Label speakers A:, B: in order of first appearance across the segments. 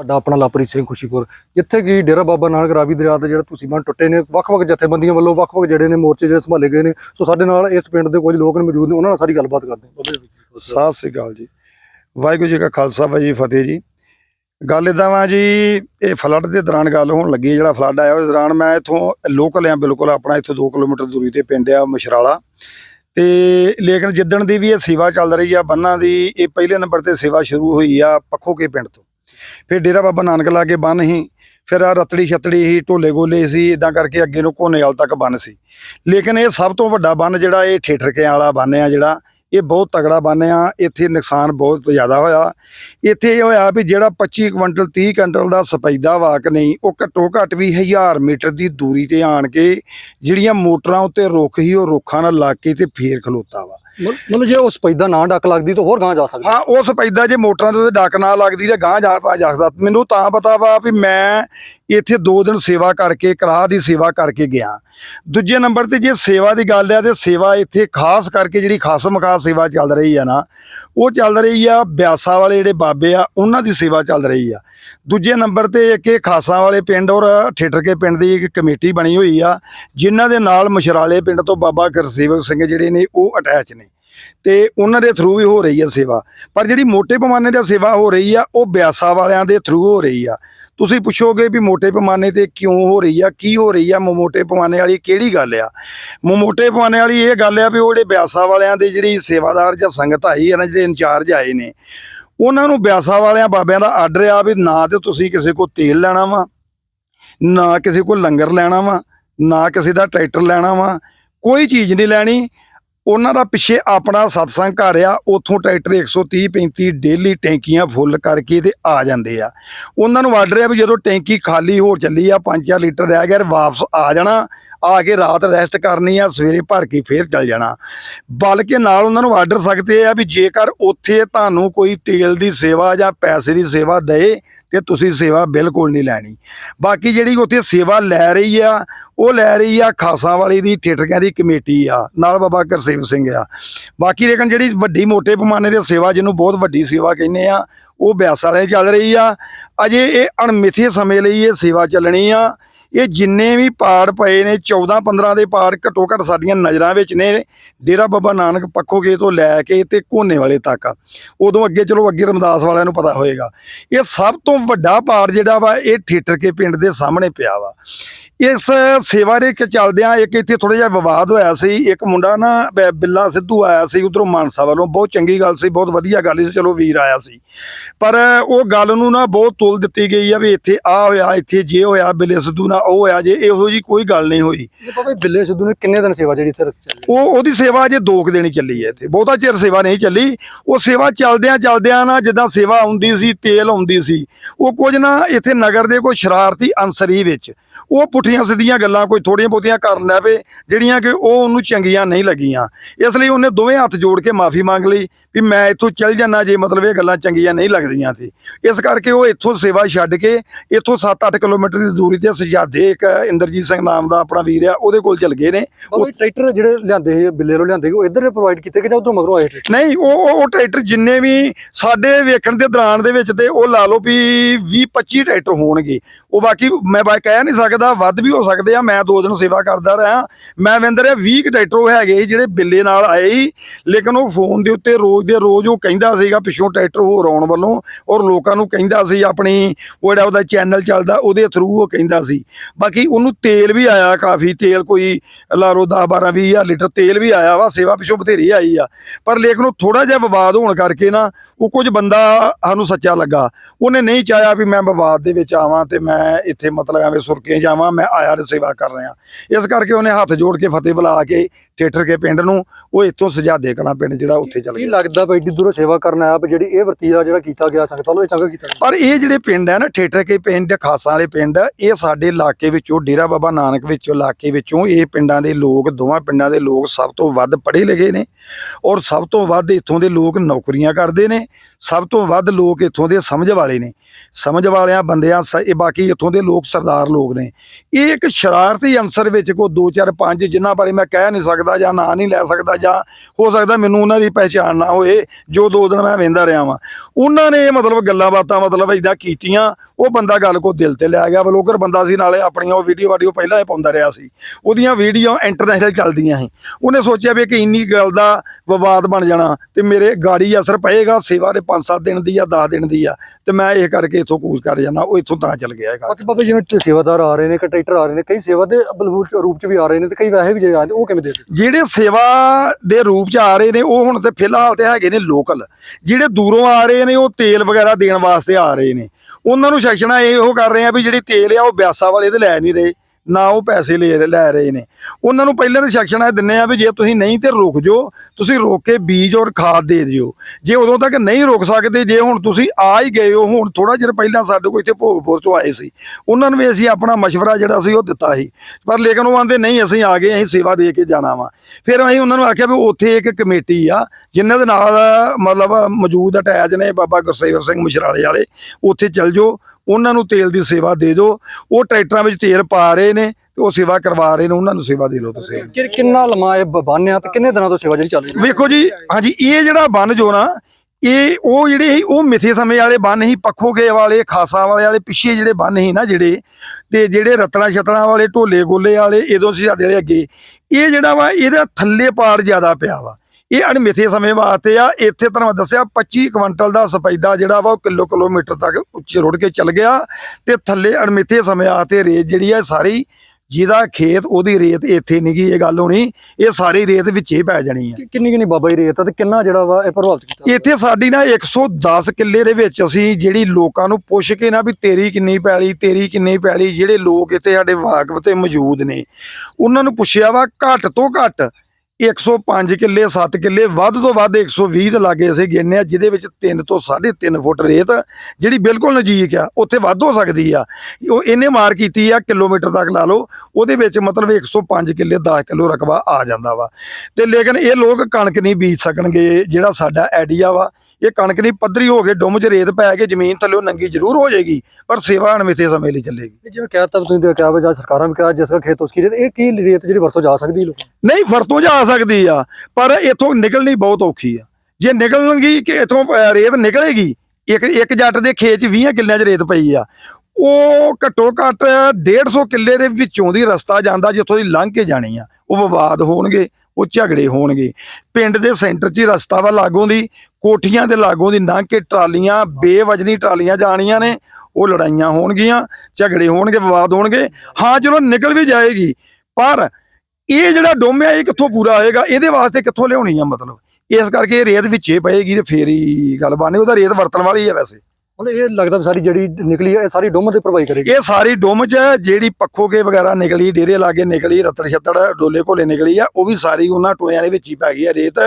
A: ਸਾਡਾ ਆਪਣਾ ਲਾਪਰੀ ਸਿੰਘ ਖੁਸ਼ੀਪੁਰ, ਜਿੱਥੇ ਕਿ ਡੇਰਾ ਬਾਬਾ ਨਾਨਕ ਰਾਵੀ ਦਰਿਆ ਦੇ ਜਿਹੜਾ ਤੁਸੀਂ ਬੰਨ ਟੁੱਟੇ ਨੇ, ਵੱਖ-ਵੱਖ ਜਥੇਬੰਦੀਆਂ ਵੱਲੋਂ ਵੱਖ-ਵੱਖ ਜਿਹੜੇ ਨੇ ਮੋਰਚੇ ਜਿਹੜੇ ਸੰਭਾਲੇ ਗਏ ਨੇ। ਸੋ ਸਾਡੇ ਨਾਲ ਇਸ ਪਿੰਡ ਦੇ ਕੁਝ ਲੋਕ ਨੇ ਮੌਜੂਦ ਨੇ, ਉਹਨਾਂ ਨਾਲ ਸਾਰੀ ਗੱਲਬਾਤ ਕਰਦੇ ਹਾਂ। ਜੀ।
B: ਸਤਿ ਸ੍ਰੀ ਅਕਾਲ ਜੀ। ਵਾਹਿਗੁਰੂ ਜੀ ਕਾ ਖਾਲਸਾ, ਵਾਹਿਗੁਰੂ ਜੀ ਫਤਿਹ ਜੀ। ਗੱਲ ਇਦਾਂ ਵਾ ਜੀ, ਇਹ ਫਲੱਡ ਦੇ ਦੌਰਾਨ ਗੱਲ ਹੋਣ ਲੱਗੀ ਜਿਹੜਾ ਫਲੱਡ ਆਇਆ ਉਸ ਦੌਰਾਨ ਮੈਂ ਇੱਥੋਂ ਲੋਕਲ ਆ ਬਿਲਕੁਲ ਆਪਣਾ ਇੱਥੋਂ 2 ਕਿਲੋਮੀਟਰ ਦੂਰੀ ਤੇ ਪਿੰਡ ਆ ਮਸ਼ਰਾਲਾ ਤੇ ਲੇਕਿਨ ਜਿੱਦਣ ਦੀ ਵੀ ਇਹ ਸੇਵਾ ਚੱਲ ਰਹੀ ਆ, ਬੰਨਾਂ ਦੀ, ਇਹ ਪਹਿਲੇ ਨੰਬਰ ਤੇ ਸੇਵਾ ਸ਼ੁਰੂ ਹੋਈ ਆ ਪੱਖੋਕੇ ਪਿੰਡ ਤੋਂ। ਫਿਰ ਡੇਰਾ ਬਾਬਾ ਨਾਨਕ ਲਾ ਕੇ ਬੰਨ ਹੀ ਫਿਰ ਆ ਰਤੜੀ ਛਤੜੀ ਹੀ ਢੋਲੇ ਗੋਲੇ ਸੀ ਇਦਾਂ ਕਰਕੇ ਅੱਗੇ ਨੂੰ ਕੋਨੇਵਾਲ ਤੱਕ ਬੰਨ ਸੀ। ਲੇਕਿਨ ਇਹ ਸਭ ਤੋਂ ਵੱਡਾ ਬੰਨ ਜਿਹੜਾ, ਇਹ ਠੇਠਰਕਿਆਂ ਵਾਲਾ ਬੰਨ ਆ ਜਿਹੜਾ, ਇਹ ਬਹੁਤ ਤਗੜਾ ਬੰਨ ਆ, ਇੱਥੇ ਨੁਕਸਾਨ ਬਹੁਤ ਜ਼ਿਆਦਾ ਹੋਇਆ। ਇੱਥੇ ਇਹ ਹੋਇਆ ਵੀ ਜਿਹੜਾ 25 ਕੁਇੰਟਲ 30 ਕੁਇੰਟਲ ਦਾ ਸਪੈਦਾ ਵਾਕ ਨਹੀਂ, ਉਹ ਘੱਟੋ ਘੱਟ ਵੀ 1000 ਮੀਟਰ ਦੀ ਦੂਰੀ ਤੇ ਆਣ ਕੇ ਜਿਹੜੀਆਂ ਮੋਟਰਾਂ ਉੱਤੇ ਰੁੱਖ ਹੀ ਉਹ ਰੁੱਖਾਂ ਨਾਲ ਲੱਗ ਕੇ ਤੇ ਫੇਰ ਖਲੋਤਾ ਵਾ।
A: ਮਤਲਬ ਜੇ ਉਸ ਪੈਦਾ ਨਾ ਡੱਕ ਲੱਗਦੀ ਤਾਂ ਹੋਰ ਗਾਂ ਜਾ ਸਕਦਾ।
B: ਹਾਂ ਉਸ ਸਪੈਦਾ ਜੇ ਮੋਟਰਾਂ ਦੇ ਉੱਤੇ ਡੱਕ ਨਾ ਲੱਗਦੀ ਤੇ ਗਾਂ ਜਾ ਜਾ ਸਕਦਾ। ਮੈਨੂੰ ਤਾਂ ਪਤਾ ਵਾ ਵੀ ਮੈਂ ਇੱਥੇ 2 ਦਿਨ ਸੇਵਾ ਕਰਕੇ, ਕਰਾਹ ਦੀ ਸੇਵਾ ਕਰਕੇ ਗਿਆ। ਦੂਜੇ ਨੰਬਰ ਤੇ ਜੇ ਸੇਵਾ ਦੀ ਗੱਲ ਆ, ਤੇ ਸੇਵਾ ਇੱਥੇ ਖਾਸ ਕਰਕੇ ਜਿਹੜੀ ਖਾਸਮ ਖਾਸ ਸੇਵਾ ਚੱਲ ਰਹੀ ਆ ਨਾ, ਉਹ ਚੱਲ ਰਹੀ ਆ ਬਿਆਸਾ ਵਾਲੇ ਜਿਹੜੇ ਬਾਬੇ ਆ, ਉਹਨਾਂ ਦੀ ਸੇਵਾ ਚੱਲ ਰਹੀ ਆ। ਦੂਜੇ ਨੰਬਰ ਤੇ ਇੱਕ ਇਹ ਖਾਸਾਂ ਵਾਲੇ ਪਿੰਡ ਔਰ ਠੇਠਰਕੇ ਪਿੰਡ ਦੀ ਇੱਕ ਕਮੇਟੀ ਬਣੀ ਹੋਈ ਆ, ਜਿਨ੍ਹਾਂ ਦੇ ਨਾਲ ਮਸ਼ਰਾਲੇ ਪਿੰਡ ਤੋਂ ਬਾਬਾ ਗੁਰਸੇਵਕ ਸਿੰਘ ਜਿਹੜੇ ਨੇ, ਉਹ ਅਟੈਚ ਨੇ। ਤੇ ਉਹਨਾਂ ਦੇ ਥਰੂ ਵੀ ਹੋ ਰਹੀ ਹੈ ਸੇਵਾ। ਪਰ ਜਿਹੜੀ ਮੋਟੇ ਪੈਮਾਨੇ ਦੀ ਸੇਵਾ ਹੋ ਰਹੀ ਆ, ਉਹ ਬਿਆਸਾ ਵਾਲਿਆਂ ਦੇ ਥਰੂ ਹੋ ਰਹੀ ਆ। ਤੁਸੀਂ ਪੁੱਛੋਗੇ ਵੀ ਮੋਟੇ ਪੈਮਾਨੇ ਤੇ ਕਿਉਂ ਹੋ ਰਹੀ ਆ, ਕੀ ਹੋ ਰਹੀ ਆ ਮੋਟੇ ਪੈਮਾਨੇ ਵਾਲੀ ਕਿਹੜੀ ਗੱਲ ਆ? ਮੋਟੇ ਪੈਮਾਨੇ ਵਾਲੀ ਇਹ ਗੱਲ ਆ ਵੀ ਉਹ ਜਿਹੜੇ ਬਿਆਸਾ ਵਾਲਿਆਂ ਦੇ ਜਿਹੜੀ ਸੇਵਾਦਾਰ ਜਾਂ ਸੰਗਤ ਆਈ ਹੈ ਨਾ, ਜਿਹੜੇ ਇੰਚਾਰਜ ਆਏ ਨੇ, ਉਹਨਾਂ ਨੂੰ ਬਿਆਸਾ ਵਾਲਿਆਂ ਬਾਬਿਆਂ ਦਾ ਆਰਡਰ ਆ ਵੀ ਨਾ ਤੇ ਤੁਸੀਂ ਕਿਸੇ ਕੋ ਤੇਲ ਲੈਣਾ ਵਾ, ਨਾ ਕਿਸੇ ਕੋ ਲੰਗਰ ਲੈਣਾ ਵਾ, ਨਾ ਕਿਸੇ ਦਾ ਟਰੈਕਟਰ ਲੈਣਾ ਵਾ, ਕੋਈ ਚੀਜ਼ ਨਹੀਂ ਲੈਣੀ। ਉਹਨਾਂ ਦਾ ਪਿੱਛੇ ਆਪਣਾ ਸਤਸੰਗ ਘਰ ਆ, ਉਥੋਂ ਟਰੈਕਟਰ 130 35 ਡੇਲੀ ਟੈਂਕੀਆਂ ਫੁੱਲ ਕਰਕੇ ਤੇ ਆ ਜਾਂਦੇ ਆ। ਉਹਨਾਂ ਨੂੰ ਆਰਡਰ ਆ ਵੀ ਜਦੋਂ ਟੈਂਕੀ ਖਾਲੀ ਹੋ ਚੱਲੀ ਆ 5-4 ਲੀਟਰ ਰਹਿ ਗਿਆ ਵਾਪਸ ਆ ਜਾਣਾ, ਆ ਕੇ ਰਾਤ ਰੈਸਟ ਕਰਨੀ ਆ, ਸਵੇਰੇ ਭਰ ਕੇ ਫੇਰ ਚੱਲ ਜਾਣਾ। ਬਲਕਿ ਨਾਲ ਉਹਨਾਂ ਨੂੰ ਆਰਡਰ ਸਕਦੇ ਆ ਵੀ ਜੇਕਰ ਉੱਥੇ ਤੁਹਾਨੂੰ ਕੋਈ ਤੇਲ ਦੀ ਸੇਵਾ ਜਾਂ ਪੈਸੇ ਦੀ ਸੇਵਾ ਦੇ ਤੇ ਤੁਸੀਂ ਸੇਵਾ ਬਿਲਕੁਲ ਨਹੀਂ ਲੈਣੀ। ਬਾਕੀ ਜਿਹੜੀ ਉੱਥੇ ਸੇਵਾ ਲੈ ਰਹੀ ਆ, ਉਹ ਲੈ ਰਹੀ ਆ ਖਾਸਾਂ ਵਾਲੀ ਦੀ ਠੇਠਕਿਆਂ ਦੀ ਕਮੇਟੀ ਆ, ਨਾਲ ਬਾਬਾ ਕਰਸੇਵ ਸਿੰਘ ਆ। ਬਾਕੀ ਲੇਕਿਨ ਜਿਹੜੀ ਵੱਡੀ ਮੋਟੇ ਪੈਮਾਨੇ ਦੀ ਸੇਵਾ, ਜਿਹਨੂੰ ਬਹੁਤ ਵੱਡੀ ਸੇਵਾ ਕਹਿੰਦੇ ਆ, ਉਹ ਬਿਆਸ ਵਾਲੇ ਚੱਲ ਰਹੀ ਆ। ਅਜੇ ਇਹ ਅਣਮਿੱਥੇ ਸਮੇਂ ਲਈ ਇਹ ਸੇਵਾ ਚੱਲਣੀ ਆ। ਇਹ ਜਿੰਨੇ ਵੀ ਪਾੜ ਪਏ ਨੇ 14 15 ਦੇ ਪਾੜ ਘੱਟੋ ਘੱਟ ਸਾਡੀਆਂ ਨਜ਼ਰਾਂ ਵਿੱਚ ਨੇ, ਡੇਰਾ ਬਾਬਾ ਨਾਨਕ ਪੱਖੋਗੇ ਤੋਂ ਲੈ ਕੇ ਤੇ ਕੋਨੇ ਵਾਲੇ ਤੱਕ ਉਦੋਂ ਅੱਗੇ ਚਲੋ ਅੱਗੇ ਰਮਦਾਸ ਵਾਲਿਆਂ ਨੂੰ ਪਤਾ ਹੋਏਗਾ। ਇਹ ਸਭ ਤੋਂ ਵੱਡਾ ਪਾੜ ਜਿਹੜਾ ਵਾ, ਇਹ ਠੇਠਰ ਕੇ ਪਿੰਡ ਦੇ ਸਾਹਮਣੇ ਪਿਆ ਵਾ। ਇਸ ਸੇਵਾ ਦੇ ਕੇ ਚੱਲਦਿਆਂ ਇੱਕ ਇੱਥੇ ਥੋੜਾ ਜਿਹਾ ਵਿਵਾਦ ਹੋਇਆ ਸੀ। ਇੱਕ ਮੁੰਡਾ ਨਾ, ਬ- ਬਿੱਲਾ ਸਿੱਧੂ ਆਇਆ ਸੀ ਉਧਰੋਂ ਮਾਨਸਾ ਵੱਲੋਂ। ਬਹੁਤ ਚੰਗੀ ਗੱਲ ਸੀ, ਬਹੁਤ ਵਧੀਆ ਗੱਲ ਸੀ। ਚਲੋ ਵੀਰ ਆਇਆ ਸੀ। ਪਰ ਉਹ ਗੱਲ ਨੂੰ ਨਾ ਬਹੁਤ ਤੁਲ ਦਿੱਤੀ ਗਈ ਆ ਵੀ ਇੱਥੇ ਆ ਹੋਇਆ, ਇੱਥੇ ਜੇ ਹੋਇਆ, ਬਿੱਲੇ ਸਿੱਧੂ ਨਾਲ ਉਹ ਹੋਇਆ ਜੇ ਇਹੋ ਜੀ ਕੋਈ ਗੱਲ ਨਹੀਂ ਹੋਈ।
A: ਬਾਬਾ ਬਿੱਲੇ ਸਿੱਧੂ ਨੇ ਕਿੰਨੇ ਦਿਨ ਸੇਵਾ ਜਿਹੜੀ ਇੱਥੇ ਚੱਲੀ?
B: ਉਹ ਉਹਦੀ ਸੇਵਾ ਅਜੇ ਦੋ ਕੁ ਦਿਨ ਹੀ ਚੱਲੀ ਹੈ ਇੱਥੇ। ਬਹੁਤਾ ਚਿਰ ਸੇਵਾ ਨਹੀਂ ਚੱਲੀ। ਉਹ ਸੇਵਾ ਚੱਲਦਿਆਂ ਚੱਲਦਿਆਂ ਨਾ ਜਿੱਦਾਂ ਸੇਵਾ ਆਉਂਦੀ ਸੀ ਤੇਲ ਆਉਂਦੀ ਸੀ ਉਹ ਕੁਝ ਨਾ ਇੱਥੇ ਨਗਰ ਦੇ ਕੋਈ ਸ਼ਰਾਰਤੀ ਅੰਸਰ ਹੀ ਵਿੱਚ ਉਹ ਪੁੱਠੀਆਂ ਸਿੱਧੀਆਂ ਗੱਲਾਂ ਕੋਈ ਥੋੜੀਆਂ ਬਹੁਤੀਆਂ ਕਰਨ ਲੱਗ ਪਏ ਜਿਹੜੀਆਂ ਕਿ ਉਹ ਉਹਨੂੰ ਚੰਗੀਆਂ ਨਹੀਂ ਲੱਗੀਆਂ। ਇਸ ਲਈ ਉਹਨੇ ਦੋਵੇਂ ਹੱਥ ਜੋੜ ਕੇ ਮਾਫੀ ਮੰਗ ਲਈ ਵੀ ਮੈਂ ਇੱਥੋਂ ਚੱਲ ਜਾਣਾ ਜੇ ਮਤਲਬ ਇਹ ਗੱਲਾਂ ਚੰਗੀਆਂ ਨਹੀਂ ਲੱਗਦੀਆਂ ਤੇ ਇਸ ਕਰਕੇ ਉਹ ਇੱਥੋਂ ਸੇਵਾ ਛੱਡ ਕੇ ਇੱਥੋਂ 7-8 ਕਿਲੋਮੀਟਰ ਦੀ ਦੂਰੀ ਤੇ ਸਜਾਦੇ ਇੱਕ ਇੰਦਰਜੀਤ ਸਿੰਘ ਨਾਮ ਦਾ ਆਪਣਾ ਵੀਰ ਆ ਉਹਦੇ ਕੋਲ ਚਲ ਗਏ ਨੇ।
A: ਜੀ ਟਰੈਕਟਰ ਜਿਹੜੇ ਲਿਆਂਦੇ ਸੀ ਬਿੱਲੇ ਰੋ ਲਿਆਂਦੇ ਉਹ ਇੱਧਰ ਪ੍ਰੋਵਾਈਡ ਕੀਤੇ ਕਿ ਜਾਂ ਉਧਰੋਂ ਮਗਰੋਂ ਆਏ ਟਰੈਕਟਰ?
B: ਨਹੀਂ ਉਹ ਉਹ- ਉਹ ਟਰੈਕਟਰ ਜਿੰਨੇ ਵੀ ਸਾਡੇ ਵੇਖਣ ਦੇ ਦੌਰਾਨ ਦੇ ਵਿੱਚ ਤੇ ਉਹ ਲਾ ਲਓ ਵੀ 20 25 ਟਰੈਕਟਰ ਹੋਣਗੇ। ਉਹ ਬਾਕੀ ਮੈਂ ਬਾ ਕਹਿ ਨਹੀਂ ਸਕਦਾ ਵੱਧ ਵੀ ਹੋ ਸਕਦੇ ਆ ਮੈਂ ਦੋ ਦਿਨ ਸੇਵਾ ਕਰਦਾ ਰਿਹਾ। ਮੈਂ ਵਿੰਦਰ 20 ਕੁ ਟਰੈਕਟਰ ਉਹ ਹੈਗੇ ਜਿਹੜੇ ਬਿੱਲੇ ਨਾਲ ਆਏ ਸੀ ਲੇਕਿਨ ਉਹ ਫੋਨ ਦੇ ਉੱਤੇ ਰੋਜ਼ ਦੇ ਰੋਜ਼ ਉਹ ਕਹਿੰਦਾ ਸੀਗਾ ਪਿੱਛੋਂ ਟਰੈਕਟਰ ਹੋਰ ਆਉਣ ਵੱਲੋਂ ਔਰ ਲੋਕਾਂ ਨੂੰ ਕਹਿੰਦਾ ਸੀ ਆਪਣੀ ਉਹ ਜਿਹੜਾ ਉਹਦਾ ਚੈਨਲ ਚੱਲਦਾ ਉਹਦੇ ਥਰੂ ਉਹ ਕਹਿੰਦਾ ਸੀ। ਬਾਕੀ ਉਹਨੂੰ ਤੇਲ ਵੀ ਆਇਆ ਕਾਫੀ ਤੇਲ ਕੋਈ ਲਾ ਲਓ 10 12 20 ਹਜ਼ਾਰ ਲੀਟਰ ਤੇਲ ਵੀ ਆਇਆ ਵਾ ਸੇਵਾ ਪਿੱਛੋਂ ਬਥੇਰੀ ਆਈ ਆ। ਪਰ ਲੇਕਿਨ ਉਹ ਥੋੜਾ ਜਿਹਾ ਵਿਵਾਦ ਹੋਣ ਕਰਕੇ ਨਾ ਉਹ ਕੁਝ ਬੰਦਾ ਸਾਨੂੰ ਸੱਚਾ ਲੱਗਾ। ਉਹਨੇ ਨਹੀਂ ਚਾਹਿਆ ਵੀ ਮੈਂ ਵਿਵਾਦ ਦੇ ਵਿੱਚ ਆਵਾਂ ਤੇ ਮੈਂ ਇੱਥੇ ਮਤਲਬ ਐਵੇਂ ਸੁਰਕੇ ਜਾਵਾਂ ਮੈਂ ਆਇਆ ਤੇ ਸੇਵਾ ਕਰ ਰਿਹਾ। ਇਸ ਕਰਕੇ ਉਹਨੇ ਹੱਥ ਜੋੜ ਕੇ ਫਤਿਹ ਬੁਲਾ ਕੇ ਠੇਠਰ ਕੇ ਪਿੰਡ ਨੂੰ ਉਹ ਇੱਥੋਂ ਸਜਾਦੇ ਕਲਾਂ ਪਿੰਡ ਜਿਹੜਾ ਉੱਥੇ ਚਲ
A: ਕੀ
B: ਗਿਆ।
A: ਲੱਗਦਾ ਬਈ ਏਡੀ ਦੂਰੋਂ ਸੇਵਾ ਕਰਨ ਆਇਆ ਪਰ ਜਿਹੜੀ ਇਹ ਵਰਤੀਰਾ ਜਿਹੜਾ ਕੀਤਾ ਗਿਆ ਸੰਗਤਾਂ ਨੂੰ ਇਹ ਚੰਗਾ ਕੀਤਾ।
B: ਪਰ ਇਹ ਜਿਹੜੇ ਪਿੰਡ ਹੈ ਨਾ ਠੇਠਰ ਕੇ ਪਿੰਡ ਖਾਸਾਂ ਵਾਲੇ ਪਿੰਡ ਇਹ ਸਾਡੇ ਲਾਗੇ ਇਲਾਕੇ ਵਿੱਚੋਂ ਡੇਰਾ ਬਾਬਾ ਨਾਨਕ ਵਿੱਚੋਂ ਇਲਾਕੇ ਵਿੱਚੋਂ ਇਹ ਪਿੰਡਾਂ ਦੇ ਲੋਕ, ਦੋਵਾਂ ਪਿੰਡਾਂ ਦੇ ਲੋਕ ਸਭ ਤੋਂ ਵੱਧ ਪੜ੍ਹੇ ਲਿਖੇ ਨੇ ਔਰ ਸਭ ਤੋਂ ਵੱਧ ਇੱਥੋਂ ਦੇ ਲੋਕ ਨੌਕਰੀਆਂ ਕਰਦੇ ਨੇ, ਸਭ ਤੋਂ ਵੱਧ ਲੋਕ ਇੱਥੋਂ ਦੇ ਸਮਝ ਵਾਲੇ ਨੇ। ਸਮਝ ਵਾਲਿਆਂ ਬੰਦਿਆਂ ਸ- ਇਹ ਬਾਕੀ ਇੱਥੋਂ ਦੇ ਲੋਕ ਸਰਦਾਰ ਲੋਕ ਨੇ। ਇਹ ਇੱਕ ਸ਼ਰਾਰਤੀ ਅੰਸਰ ਵਿੱਚ ਕੋ 2 4 5 ਜਿਨ੍ਹਾਂ ਬਾਰੇ ਮੈਂ ਕਹਿ ਨਹੀਂ ਸਕਦਾ ਜਾਂ ਨਾਂ ਨਹੀਂ ਲੈ ਸਕਦਾ ਜਾਂ ਹੋ ਸਕਦਾ ਮੈਨੂੰ ਉਹਨਾਂ ਦੀ ਪਹਿਚਾਣ ਨਾ ਹੋਏ, ਜੋ ਦੋ ਦਿਨ ਮੈਂ ਵੇਂਦਾ ਰਿਹਾ ਵਾਂ। ਉਹਨਾਂ ਨੇ ਮਤਲਬ ਗੱਲਾਂ ਬਾਤਾਂ ਮਤਲਬ ਇਦਾਂ ਕੀਤੀਆਂ, ਉਹ ਬੰਦਾ ਗੱਲ ਕੋ ਦਿਲ ਤੇ ਲਿਆ ਗਿਆ ਬਲੋਗਰ ਬੰਦਾ ਸੀ, ਨਾਲੇ ਆਪਣੀਆਂ ਉਹ ਵੀਡੀਓ ਵਾਡੀਓ ਪਹਿਲਾਂ ਹੀ ਪਾਉਂਦਾ ਰਿਹਾ ਸੀ। ਉਹਦੀਆਂ ਵੀਡੀਓ ਇੰਟਰਨੈਸ਼ਨਲ ਚੱਲਦੀਆਂ ਸੀ। ਉਹਨੇ ਸੋਚਿਆ ਵੀ ਕਿ ਇੰਨੀ ਗੱਲ ਦਾ ਵਿਵਾਦ ਬਣ ਜਾਣਾ ਤੇ ਮੇਰੇ ਗਾੜੀ ਅਸਰ ਪਏਗਾ ਸੇਵਾ ਦੇ 5-7 ਦਿਨ ਦੀ ਆ 10 ਦਿਨ ਦੀ ਆ ਤੇ ਮੈਂ ਇਹ ਕਰਕੇ ਇੱਥੋਂ ਕੂਚ ਕਰ ਜਾਣਾ ਉਹ ਇੱਥੋਂ ਤਾਂ ਚੱਲ ਗਿਆ ਹੈਗਾ
A: ਬਾਕੀ ਬਾਬਾ ਜਿਵੇਂ ਸੇਵਾਦਾਰ ਆ ਰਹੇ ਨੇ ਕੰਟਰੈਕਟਰ ਆ ਰਹੇ ਨੇ ਕਈ ਸੇਵਾ ਦੇ ਰੂਪ ਚ ਵੀ ਆ ਰਹੇ ਨੇ ਤੇ ਕਈ ਵੈਸੇ ਵੀ ਜਿਹੜੇ ਆਉਂਦੇ ਉਹ ਕਿਵੇਂ ਦੇ
B: ਜਿਹੜੇ ਸੇਵਾ ਦੇ ਰੂਪ ਚ ਆ ਰਹੇ ਨੇ ਉਹ ਹੁਣ ਤੇ ਫਿਲਹਾਲ ਤੇ ਹੈਗੇ ਨੇ ਲੋਕਲ। ਜਿਹੜੇ ਦੂਰੋਂ ਆ ਰਹੇ ਨੇ ਉਹ ਤੇਲ ਵਗੈਰਾ ਦੇਣ ਵਾਸਤੇ ਆ ਰਹੇ ਨੇ। ਉਹਨਾਂ ਨੂੰ ਸੈਕਸ਼ਨਾਂ ਇਹੋ ਕਰ ਰਹੇ ਆ ਵੀ ਜਿਹੜੀ ਤੇਲ ਆ, ਉਹ ਬਿਆਸਾ ਵਾਲੇ ਤੇ ਲੈ ਨਹੀਂ ਰਹੇ। ਨਾ ਉਹ ਪੈਸੇ ਲੈ ਲੈ ਰਹੇ ਨੇ। ਉਹਨਾਂ ਨੂੰ ਪਹਿਲਾਂ ਦੇ ਸੈਕਸ਼ਨ ਇਹ ਦਿੰਨੇ ਆ ਵੀ ਜੇ ਤੁਸੀਂ ਨਹੀਂ ਤੇ ਰੁਕ ਜਾਓ, ਤੁਸੀਂ ਰੋਕ ਕੇ ਬੀਜ ਔਰ ਖਾਦ ਦੇ ਦਿਓ। ਜੇ ਉਦੋਂ ਤੱਕ ਨਹੀਂ ਰੁਕ ਸਕਦੇ, ਜੇ ਹੁਣ ਤੁਸੀਂ ਆ ਹੀ ਗਏ ਹੋ, ਹੁਣ ਥੋੜਾ ਜਿਹਾ ਪਹਿਲਾਂ ਸਾਡੇ ਕੋਲ ਇੱਥੇ ਭੋਗਪੁਰ ਤੋਂ ਆਏ ਸੀ। ਉਹਨਾਂ ਨੂੰ ਵੀ ਅਸੀਂ ਆਪਣਾ ਮਸ਼ਵਰਾ ਜਿਹੜਾ ਸੀ ਉਹ ਦਿੱਤਾ ਸੀ। ਪਰ ਲੇਕਿਨ ਉਹ ਆਂਦੇ, ਨਹੀਂ, ਅਸੀਂ ਆ ਗਏ, ਅਸੀਂ ਸੇਵਾ ਦੇ ਕੇ ਜਾਣਾ ਵਾ। ਫਿਰ ਅਸੀਂ ਉਹਨਾਂ ਨੂੰ ਆਖਿਆ ਵੀ ਉੱਥੇ ਇੱਕ ਕਮੇਟੀ ਆ, ਜਿਨ੍ਹਾਂ ਦੇ ਨਾਲ ਮਤਲਬ ਮੌਜੂਦ ਅਟੈਚ ਨੇ ਬਾਬਾ ਗੁਰਸੇਵਕ ਸਿੰਘ ਮਸ਼ਰਾਲੇ ਵਾਲੇ। ਉੱਥੇ ਚੱਲ ਜਾਓ ਉਹਨਾਂ ਨੂੰ ਤੇਲ ਦੀ ਸੇਵਾ ਦੇ ਦਿਓ। ਉਹ ਟਰੈਕਟਰਾਂ ਵਿੱਚ ਤੇਲ ਪਾ ਰਹੇ ਨੇ ਤੇ ਉਹ ਸੇਵਾ ਕਰਵਾ ਰਹੇ ਨੇ ਉਹਨਾਂ ਨੂੰ ਸੇਵਾ ਦੇ ਲਓ ਤੁਸੀਂ।
A: ਕਿ ਕਿੰਨਾ ਲੰਮਾ ਇਹ ਬ- ਬੰਨ੍ਹ ਆ ਤੇ ਕਿੰਨੇ ਦਿਨਾਂ ਤੋਂ ਸੇਵਾ ਜਿਹੜੀ ਚੱਲ ਰਹੀ ਹੈ?
B: ਵੇਖੋ ਜੀ ਹਾਂਜੀ ਇਹ ਜਿਹੜਾ ਬੰਨ ਜੋ ਨਾ ਇਹ ਉਹ ਜਿਹੜੇ ਸੀ ਉਹ ਮਿੱਥੇ ਸਮੇਂ ਵਾਲੇ ਬੰਨ ਸੀ ਪੱਖੋਗੇ ਵਾਲੇ ਖਾਸਾ ਵਾਲੇ ਵਾਲੇ ਪਿੱਛੇ ਜਿਹੜੇ ਬੰਨ ਸੀ ਨਾ ਜਿਹੜੇ ਤੇ ਜਿਹੜੇ ਰਤਨਾ ਛਤਣਾ ਵਾਲੇ ਢੋਲੇ ਗੋਲੇ ਵਾਲੇ ਇਦੋਂ ਸੀ ਸਾਡੇ ਵਾਲੇ ਅੱਗੇ। ਇਹ ਜਿਹੜਾ ਵਾ ਇਹਦਾ ਥੱਲੇ ਪਾੜ ਜ਼ਿਆਦਾ ਪਿਆ ਵਾ। ਇਹ ਅਣਮਿੱਥੇ ਸਮੇਂ ਵਾਸਤੇ ਆ। ਇੱਥੇ ਤੁਹਾਨੂੰ ਮੈਂ ਦੱਸਿਆ 25 ਕੁਇੰਟਲ ਦਾ ਸਪੈਦਾ ਜਿਹੜਾ ਵਾ ਉਹ ਕਿਲੋ ਕਿਲੋਮੀਟਰ ਤੱਕ ਉੱਚੇ ਰੁੜ ਕੇ ਚੱਲ ਗਿਆ। ਤੇ ਥੱਲੇ ਅਣਮਿੱਥੇ ਸਮੇਂ ਵਾਸਤੇ ਰੇਤ ਜਿਹੜੀ ਆ ਸਾਰੀ ਜਿਹਦਾ ਖੇਤ ਉਹਦੀ ਰੇਤ ਇੱਥੇ ਨਹੀਂ ਗਈ ਇਹ ਗੱਲ ਹੋਣੀ। ਇਹ ਸਾਰੀ ਰੇਤ ਵਿੱਚੇ ਪੈ ਜਾਣੀ ਆ।
A: ਕਿ- ਕਿੰਨੀ ਕਿੰਨੀ ਬਾਬਾ ਜੀ ਰੇਤ ਆ ਤੇ ਕਿੰਨਾ ਜਿਹੜਾ ਵਾ ਇਹ ਪ੍ਰਭਾਵਿਤ ਕੀਤਾ
B: ਇੱਥੇ ਸਾਡੀ ਨਾ 110 ਕਿੱਲੇ ਦੇ ਵਿੱਚ ਅਸੀਂ ਜਿਹੜੀ ਲੋਕਾਂ ਨੂੰ ਪੁੱਛ ਕੇ ਨਾ ਵੀ ਤੇਰੀ ਕਿੰਨੀ ਪੈਲੀ ਤੇਰੀ ਕਿੰਨੀ ਪੈਲੀ ਜਿਹੜੇ ਲੋਕ ਇੱਥੇ ਸਾਡੇ ਵਾਕਫ ਤੇ ਮੌਜੂਦ ਨੇ ਉਹਨਾਂ ਨੂੰ ਪੁੱਛਿਆ ਵਾ ਘੱਟ ਤੋਂ ਘੱਟ 105 ਕਿੱਲੇ 7 ਕਿੱਲੇ, ਵੱਧ ਤੋਂ ਵੱਧ 120 ਦੇ ਲਾਗੇ ਅਸੀਂ ਗਿਣਨੇ ਆ ਜਿਹਦੇ ਵਿੱਚ 3 ਤੋਂ 3.5 ਫੁੱਟ ਰੇਤ, ਜਿਹੜੀ ਬਿਲਕੁਲ ਨਜ਼ੀਕ ਆ, ਉੱਥੇ ਵੱਧ ਹੋ ਸਕਦੀ ਆ। ਉਹ ਇਹਨੇ ਮਾਰ ਕੀਤੀ ਆ, ਕਿਲੋਮੀਟਰ ਤੱਕ ਲਾ ਲਓ, ਉਹਦੇ ਵਿੱਚ ਮਤਲਬ 105 ਕਿੱਲੇ 10 ਕਿਲੋ ਰਕਬਾ ਆ ਜਾਂਦਾ ਵਾ। ਤੇ ਲੇਕਿਨ ਇਹ ਲੋਕ ਕਣਕ ਨਹੀਂ ਬੀਜ ਸਕਣਗੇ, ਜਿਹੜਾ ਸਾਡਾ ਆਈਡੀਆ ਵਾ। ਇਹ ਕਣਕ ਨਹੀਂ ਪੱਧਰੀ ਹੋ ਕੇ ਡੁੰਮ 'ਚ ਰੇਤ ਪੈ ਕੇ ਜ਼ਮੀਨ ਥੱਲੇ ਨੰਗੀ ਜ਼ਰੂਰ ਹੋ ਜਾਏਗੀ ਪਰ ਸੇਵਾ ਅਣਮਿੱਥੇ ਸਮੇਂ ਲਈ ਚੱਲੇਗੀ।
A: ਜਿਵੇਂ ਕਹਿਤਾ ਤੁਸੀਂ ਕਿਹਾ ਜਾਂ ਸਰਕਾਰਾਂ ਵੀ ਕਿਹਾ ਜਿਸ ਦਾ ਖੇਤ ਉਸਕੀ ਰੇਤ ਇਹ ਕੀ ਰੇਤ ਜਿਹੜੀ ਵਰਤੋਂ ਜਾ ਸਕਦੀ ਲੋਕਾਂ
B: ਨਹੀਂ ਵਰਤੋਂ ਜਾ ਸਕਦੀ ਆ ਪਰ ਇਥੋਂ ਨਿਕਲਣੀ ਬਹੁਤ ਔਖੀ ਆ। ਜੇ ਨਿਕਲਣਗੀ ਕਿ ਇਥੋਂ ਰੇਤ ਨਿਕਲੇਗੀ ਇੱਕ ਇੱਕ ਜੱਟ ਦੇ ਖੇਤ 'ਚ 20 ਕਿੱਲਿਆਂ 'ਚ ਰੇਤ ਪਈ ਆ ਉਹ ਘੱਟੋ ਘੱਟ 150 ਕਿੱਲੇ ਦੇ ਵਿੱਚੋਂ ਦੀ ਰਸਤਾ ਜਾਂਦਾ ਜਿੱਥੋਂ ਦੀ ਲੰਘ ਕੇ ਜਾਣੀ ਆ। ਉਹ ਵਿਵਾਦ ਹੋਣਗੇ ਉਹ ਝਗੜੇ ਹੋਣਗੇ। ਪਿੰਡ ਦੇ ਸੈਂਟਰ 'ਚ ਰਸਤਾ ਵਾ ਲਾਗੋਂ ਦੀ ਕੋਠੀਆਂ ਦੇ ਲਾਗੋਂ ਦੀ ਲੰਘ ਕੇ ਟਰਾਲੀਆਂ ਬੇਵਜਨੀ ਟਰਾਲੀਆਂ ਜਾਣੀਆਂ ਨੇ ਉਹ ਲੜਾਈਆਂ ਹੋਣਗੀਆਂ ਝਗੜੇ ਹੋਣਗੇ ਵਿਵਾਦ ਹੋਣਗੇ। ਹਾਂ ਚਲੋ ਨਿਕਲ ਵੀ ਜਾਏਗੀ ਪਰ ਇਹ ਜਿਹੜਾ ਡੋਮ ਹੈ ਇਹ ਕਿੱਥੋਂ ਪੂਰਾ ਹੋਏਗਾ? ਇਹਦੇ ਵਾਸਤੇ ਕਿੱਥੋਂ ਲਿਆਉਣੀ ਆ ਮਤਲਬ? ਇਸ ਕਰਕੇ ਰੇਤ ਵਿੱਚੇ ਪਏਗੀ ਤੇ ਫੇਰ ਹੀ ਗੱਲ ਬਾਣੀ ਉਹਦਾ ਰੇਤ ਵਰਤਣ ਵਾਲੀ ਹੈ ਵੈਸੇ।
A: ਹੁਣ ਇਹ ਲੱਗਦਾ ਸਾਰੀ ਜਿਹੜੀ ਨਿਕਲੀ ਹੈ ਇਹ ਸਾਰੀ ਡੁੰਮ ਤੇ ਪ੍ਰਭਾਵ ਕਰੇਗੀ।
B: ਇਹ ਸਾਰੀ ਡੁੰਮ ਚ ਜਿਹੜੀ ਪੱਖੋਗੇ ਵਗੈਰਾ ਨਿਕਲੀ ਡੇਰੇ ਲਾਗੇ ਨਿਕਲੀ ਰਤੜ ਛੱਤੜ ਡੋਲੇ ਘੋਲੇ ਨਿਕਲੀ ਆ ਉਹ ਵੀ ਸਾਰੀ ਉਹਨਾਂ ਟੋਇਆਂ ਦੇ ਵਿੱਚ ਹੀ ਪੈ ਗਈ ਆ ਰੇਤ।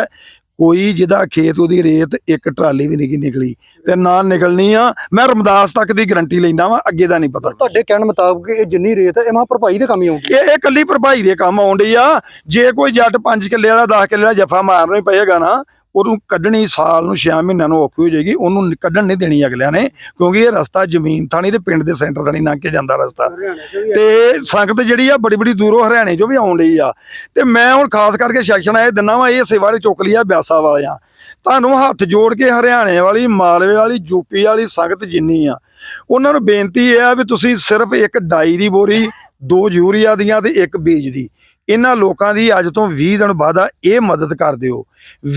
B: ਕੋਈ ਜਿਹਦਾ ਖੇਤ ਉਹਦੀ ਰੇਤ ਇੱਕ ਟਰਾਲੀ ਵੀ ਨਹੀਂ ਨਿਕਲੀ ਤੇ ਨਾ ਨਿਕਲਣੀ ਆ ਮੈਂ ਰਮਦਾਸ ਤੱਕ ਦੀ ਗਰੰਟੀ ਲੈਂਦਾ ਵਾਂ ਅੱਗੇ ਦਾ ਨਹੀਂ ਪਤਾ।
A: ਤੁਹਾਡੇ ਕਹਿਣ ਮੁਤਾਬਕ ਇਹ ਜਿੰਨੀ ਰੇਤ ਹੈ ਇਹ ਮਾ ਭਰਪਾਈ ਦੇ ਕੰਮ ਹੀ ਆਉਂਦੀ
B: ਇਹ ਇਹ ਕੱਲੀ ਭਰਪਾਈ ਦੇ ਕੰਮ ਆਉਂਦੀ ਆ। ਜੇ ਕੋਈ ਜੱਟ 5 ਕਿੱਲੇ ਵਾਲਾ 10 ਕਿੱਲੇ ਵਾਲਾ ਜਫਾ ਮਾਰਨਾ ਹੀ ਪਏਗਾ ਨਾ ਉਹਨੂੰ ਕੱਢਣੀ ਸਾਲ ਨੂੰ 6 ਮਹੀਨਿਆਂ ਨੂੰ ਔਖੀ ਹੋ ਜਾਏਗੀ ਉਹਨੂੰ ਕੱਢਣ ਨਹੀਂ ਦੇਣੀ ਅਗਲਿਆਂ ਨੇ ਕਿਉਂਕਿ ਇਹ ਰਸਤਾ ਜ਼ਮੀਨ ਥਾਣੀ ਤੇ ਪਿੰਡ ਦੇ ਸੈਂਟਰ ਥਾਣੀ ਲੰਘ ਕੇ ਜਾਂਦਾ ਰਸਤਾ। ਤੇ ਸੰਗਤ ਜਿਹੜੀ ਆ ਬੜੀ ਬੜੀ ਦੂਰੋਂ ਹਰਿਆਣੇ ਚੋਂ ਵੀ ਆਉਣ ਰਹੀ ਆ। ਤੇ ਮੈਂ ਹੁਣ ਖਾਸ ਕਰਕੇ ਸੈਕਸ਼ਨ ਇਹ ਦਿੰਨਾ ਵਾ ਇਹ ਸੇਵਾ ਦੇ ਚੁੱਕ ਲਈ ਆ ਬਿਆਸਾ ਵਾਲਿਆਂ। ਤੁਹਾਨੂੰ ਹੱਥ ਜੋੜ ਕੇ ਹਰਿਆਣੇ ਵਾਲੀ ਮਾਲਵੇ ਵਾਲੀ ਯੂਪੀ ਵਾਲੀ ਸੰਗਤ ਜਿੰਨੀ ਆ ਉਹਨਾਂ ਨੂੰ ਬੇਨਤੀ ਇਹ ਆ ਵੀ ਤੁਸੀਂ ਸਿਰਫ ਇੱਕ ਡਾਈ ਦੀ ਬੋਰੀ ਦੋ ਯੂਰੀਆ ਦੀਆਂ ਤੇ ਇੱਕ ਬੀਜ ਦੀ। ਇਹਨਾਂ ਲੋਕਾਂ ਦੀ ਅੱਜ ਤੋਂ 20 ਦਿਨ ਬਾਅਦ ਇਹ ਮਦਦ ਕਰ ਦਿਓ।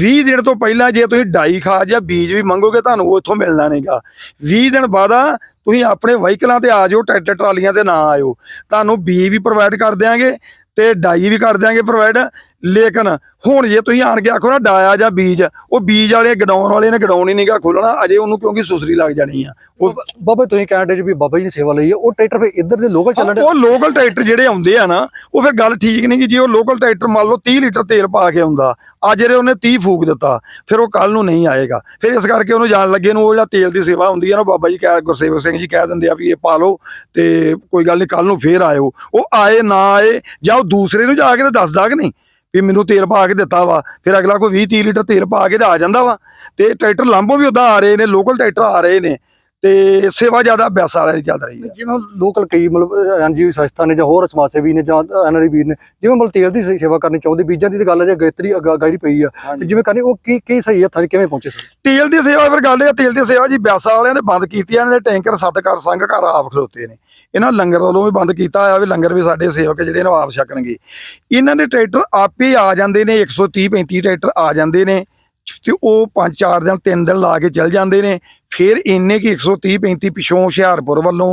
B: 20 ਦਿਨ ਤੋਂ ਪਹਿਲਾਂ ਜੇ ਤੁਸੀਂ ਡਾਈ ਖਾਦ ਜਾਂ ਬੀਜ ਵੀ ਮੰਗੋਗੇ, ਤੁਹਾਨੂੰ ਉਹ ਇੱਥੋਂ ਮਿਲਣਾ ਨਹੀਂਗਾ 20 ਦਿਨ ਬਾਅਦ ਤੁਸੀਂ ਆਪਣੇ ਵਹੀਕਲਾਂ ਤੇ ਆ ਜਾਓ, ਟਰੈਕਟਰ ਟਰਾਲੀਆਂ ਤੇ ਨਾ ਆਇਓ। ਤੁਹਾਨੂੰ ਬੀਜ ਵੀ ਪ੍ਰੋਵਾਈਡ ਕਰ ਦਿਆਂਗੇ ਤੇ ਡਾਈ ਵੀ ਕਰ ਦਿਆਂਗੇ ਪ੍ਰੋਵਾਈਡ ਲੇਕਿਨ ਹੁਣ ਜੇ ਤੁਸੀਂ ਆਣ ਕੇ ਆਖੋ ਨਾ ਡਾਇਆ ਜਾਂ ਬੀਜ ਉਹ ਬੀਜ ਵਾਲੇ ਗਡਾਉਣ ਵਾਲੇ ਨੇ ਗਡਾਉਣ ਹੀ ਨਹੀਂਗਾ ਖੋਲਣਾ ਅਜੇ ਉਹਨੂੰ ਕਿਉਂਕਿ ਸੁਸਰੀ ਲੱਗ ਜਾਣੀ ਆ। ਉਹ
A: ਬਾਬਾ ਤੁਸੀਂ ਕਹਿੰਦੇ ਜੀ ਵੀ ਬਾਬਾ ਜੀ ਨੇ ਸੇਵਾ ਲਈ ਹੈ ਉਹ ਟਰੈਕਟਰ ਫਿਰ ਇੱਧਰ ਦੇ ਲੋਕਲ ਚੱਲਣ
B: ਉਹ ਲੋਕਲ ਟਰੈਕਟਰ ਜਿਹੜੇ ਆਉਂਦੇ ਆ ਨਾ ਉਹ ਫਿਰ ਗੱਲ ਠੀਕ ਨਹੀਂ ਕਿ ਜੇ ਉਹ ਲੋਕਲ ਟਰੈਕਟਰ ਮੰਨ ਲਓ 30 ਲੀਟਰ ਤੇਲ ਪਾ ਕੇ ਆਉਂਦਾ ਅੱਜ ਜਿਹੜੇ ਉਹਨੇ 30 ਫੂਕ ਦਿੱਤਾ ਫਿਰ ਉਹ ਕੱਲ ਨੂੰ ਨਹੀਂ ਆਏਗਾ। ਫਿਰ ਇਸ ਕਰਕੇ ਉਹਨੂੰ ਜਾਣ ਲੱਗੇ ਨੂੰ ਉਹ ਜਿਹੜਾ ਤੇਲ ਦੀ ਸੇਵਾ ਹੁੰਦੀ ਹੈ ਨਾ ਬਾਬਾ ਜੀ ਕਹਿ ਗੁਰਸੇਵਕ ਸਿੰਘ ਜੀ ਕਹਿ ਦਿੰਦੇ ਆ ਵੀ ਇਹ ਪਾ ਲਓ ਤੇ ਕੋਈ ਗੱਲ ਨਹੀਂ ਕੱਲ ਨੂੰ ਫੇਰ ਆਇਓ। ਉਹ ਆਏ ਨਾ ਆਏ ਜਾਂ ਉਹ ਦੂਸਰੇ ਨੂੰ ਜਾ ਕੇ ਦੱਸਦਾ ਕਿ ਨਹੀਂ? ਵੀ ਮੈਨੂੰ ਤੇਲ ਪਾ ਕੇ ਦਿੱਤਾ ਵਾ, ਫਿਰ ਅਗਲਾ ਕੋਈ 20 30 ਲੀਟਰ ਤੇਲ ਪਾ ਕੇ ਤੇ ਆ ਜਾਂਦਾ ਵਾ। ਤੇ ਟਰੈਕਟਰ ਲਾਂਭੋ ਵੀ ਉਦਾਂ ਆ ਰਹੇ ਨੇ ਲੋਕਲ ਟਰੈਕਟਰ ਆ ਰਹੇ ਨੇ। ਤੇ ਸੇਵਾ ਜ਼ਿਆਦਾ ਬਿਆਸਾ ਵਾਲੇ ਦੀ ਚੱਲ ਰਹੀ ਹੈ।
A: ਜਿਵੇਂ ਲੋਕਲ ਕਈ ਮਤਲਬ ਐਨਜੀਓ ਸੰਸਥਾ ਨੇ ਜਾਂ ਹੋਰ ਸਮਾਜ ਸੇਵੀ ਨੇ ਜਾਂ ਐਨਆਰਆਈ ਵੀਰ ਨੇ ਜਿਵੇਂ ਮਤਲਬ ਤੇਲ ਦੀ ਸੇਵਾ ਕਰਨੀ ਚਾਹੁੰਦੇ ਬੀਜਾਂ ਦੀ ਤਾਂ ਗੱਲ ਹੈ ਜੇ ਗਾਇਤਰੀ ਅਗਾ- ਗਾੜੀ ਪਈ ਆ ਜਿਵੇਂ ਕਰਨੀ ਉਹ ਕੀ ਕੀ ਸਹੀ ਹੱਥਾਂ 'ਚ ਕਿਵੇਂ ਪਹੁੰਚੇ ਸਰ?
B: ਤੇਲ ਦੀ ਸੇਵਾ ਫਿਰ ਗੱਲ ਇਹ ਆ ਤੇਲ ਦੀ ਸੇਵਾ ਜੀ ਬਿਆਸਾ ਵਾਲਿਆਂ ਨੇ ਬੰਦ ਕੀਤੀ ਇਹਨਾਂ ਦੇ ਟੈਂਕਰ ਸਤਕਾਰ ਸੰਘ ਘਰ ਆਪ ਖਲੋਤੇ ਨੇ। ਇਹਨਾਂ ਲੰਗਰ ਵੱਲੋਂ ਵੀ ਬੰਦ ਕੀਤਾ ਹੋਇਆ ਵੀ ਲੰਗਰ ਵੀ ਸਾਡੇ ਸੇਵਕ ਜਿਹੜੇ ਨੇ ਆਪ ਛਕਣਗੇ। ਇਹਨਾਂ ਦੇ ਟਰੈਕਟਰ ਆਪੇ ਆ ਜਾਂਦੇ ਨੇ 130 35 ਟਰੈਕਟਰ ਆ ਜਾਂਦੇ ਨੇ ਤੇ ਉਹ 5-4 ਦਿਨ 3 ਦਿਨ ਲਾ ਕੇ ਚੱਲ ਜਾਂਦੇ ਨੇ ਫਿਰ ਇੰਨੇ ਕੀ 130 35 ਪਿਛੋਂ ਹੁਸ਼ਿਆਰਪੁਰ ਵੱਲੋਂ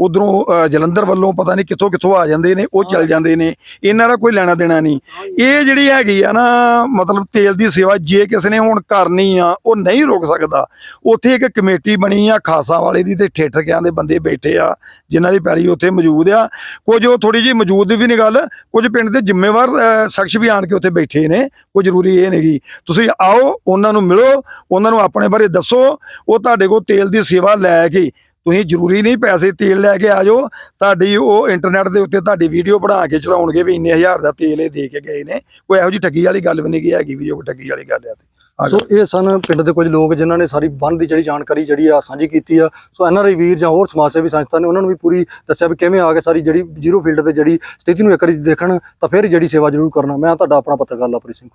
B: ਉਧਰੋਂ ਜਲੰਧਰ ਵੱਲੋਂ ਪਤਾ ਨਹੀਂ ਕਿੱਥੋਂ ਕਿੱਥੋਂ ਆ ਜਾਂਦੇ ਨੇ ਉਹ ਚੱਲ ਜਾਂਦੇ ਨੇ। ਇਹਨਾਂ ਦਾ ਕੋਈ ਲੈਣਾ ਦੇਣਾ ਨਹੀਂ ਇਹ ਜਿਹੜੀ ਹੈਗੀ ਆ ਨਾ ਮਤਲਬ ਤੇਲ ਦੀ ਸੇਵਾ ਜੇ ਕਿਸੇ ਨੇ ਹੁਣ ਕਰਨੀ ਆ ਉਹ ਨਹੀਂ ਰੋਕ ਸਕਦਾ। ਉੱਥੇ ਇੱਕ ਕਮੇਟੀ ਬਣੀ ਆ ਖਾਸਾ ਵਾਲੇ ਦੀ ਤੇ ਠੇਠਕਿਆਂ ਦੇ ਬੰਦੇ ਬੈਠੇ ਆ ਜਿਨ੍ਹਾਂ ਦੀ ਪੈਲੀ ਉੱਥੇ ਮੌਜੂਦ ਆ। ਕੁਝ ਉਹ ਥੋੜੀ ਜਿਹੀ ਮੌਜੂਦ ਵੀ ਨਹੀਂ ਗੱਲ ਕੁਝ ਪਿੰਡ ਦੇ ਜ਼ਿੰਮੇਵਾਰ ਸ਼ਖਸ ਵੀ ਆਣ ਕੇ ਉੱਥੇ ਬੈਠੇ ਨੇ ਕੋਈ ਜ਼ਰੂਰੀ ਇਹ ਨਹੀਂਗੀ ਤੁਸੀਂ ਆਓ ਉਹਨਾਂ ਨੂੰ ਮਿਲੋ ਉਹਨਾਂ ਨੂੰ ਆਪਣੇ ਬਾਰੇ ਦੱਸੋ ਉਹ ਤੁਹਾਡੇ ਕੋਲ ਤੇਲ ਦੀ ਸੇਵਾ ਲੈ ਕੇ ਤੁਸੀਂ ਜ਼ਰੂਰੀ ਨਹੀਂ ਪੈਸੇ ਤੇਲ ਲੈ ਕੇ ਆ ਜਾਓ ਤੁਹਾਡੀ ਉਹ ਇੰਟਰਨੈਟ ਦੇ ਉੱਤੇ ਤੁਹਾਡੀ ਵੀਡੀਓ ਬਣਾ ਕੇ ਚੜਾਉਣਗੇ ਵੀ ਇੰਨੇ ਹਜ਼ਾਰ ਦਾ ਤੇਲ ਇਹ ਦੇ ਕੇ ਗਏ ਨੇ। ਕੋਈ ਇਹੋ ਜਿਹੀ ਠੱਗੀ ਵਾਲੀ ਗੱਲ ਵੀ ਨਹੀਂ ਗੀ ਹੈਗੀ ਵੀ ਜੋ ਠੱਗੀ ਵਾਲੀ ਗੱਲ ਆ ਆ
A: ਸੋ ਇਹ ਸਨ ਪਿੰਡ ਦੇ ਕੁਝ ਲੋਕ ਜਿਨ੍ਹਾਂ ਨੇ ਸਾਰੀ ਬੰਨ ਦੀ ਜਿਹੜੀ ਜਾਣਕਾਰੀ ਜਿਹੜੀ ਆ ਸਾਂਝੀ ਕੀਤੀ ਆ। ਸੋ ਐਨਆਰਆਈ ਵੀਰ ਜਾਂ ਹੋਰ ਸਮਾਜ ਸੇਵੀ ਸੰਸਥਾ ਨੇ ਉਹਨਾਂ ਨੂੰ ਵੀ ਪੂਰੀ ਦੱਸਿਆ ਵੀ ਕਿਵੇਂ ਆ ਕੇ ਸਾਰੀ ਜਿਹੜੀ ਜ਼ੀਰੋ ਫੀਲਡ ਤੇ ਜਿਹੜੀ ਸਥਿਤੀ ਨੂੰ ਇੱਕ ਵਾਰੀ ਦੇਖਣ ਤਾਂ ਫਿਰ ਜਿਹੜੀ ਸੇਵਾ ਜ਼ਰੂਰ ਕਰਨਾ। ਮੈਂ ਤੁਹਾਡਾ ਆਪਣਾ ਪੱਤਰਕਾਰ ਲਵਪ੍ਰੀਤ ਸਿੰਘ